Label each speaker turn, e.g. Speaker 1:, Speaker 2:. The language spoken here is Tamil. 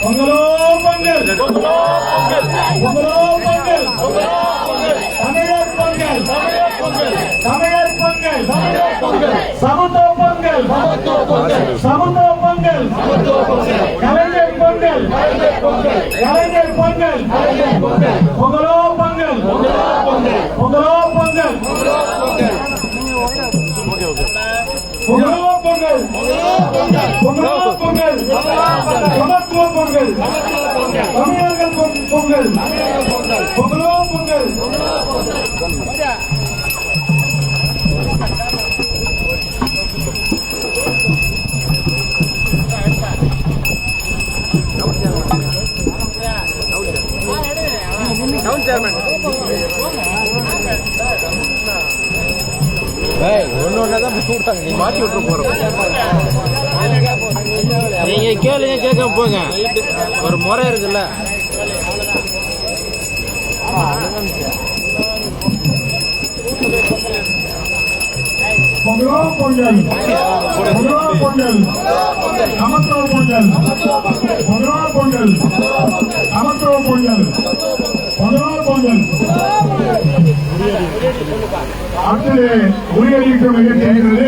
Speaker 1: பொங்கலோ பொங்கல் பொங்கலோ பொங்கல் தமிழர் பொங்கல் தமிழர் பொங்கல் சமத்துவ பொங்கல் சமத்துவ பொங்கல் கலைஞர் பொங்கல் கலைஞர் பொங்கல் பொங்கலோ பொங்கல் பொங்கலோ பொங்கல் பொங்கலோ பொங்கல் பொங்கலோ பொங்கல் சமத்துவ பொங்கல் தமிழர்கள் பொங்கல் பொங்கல்
Speaker 2: நீங்க கேளுங்க கேட்காம போங்க. ஒரு முறை இருக்குல்ல.
Speaker 1: பொங்கலோ பொங்கல். பொங்கலோ பொங்கல். சமத்துவ பொங்கல். பொங்கலோ. அடுத்தது உரியடிக்கும் நிகழ்ச்சி தெரிகிறது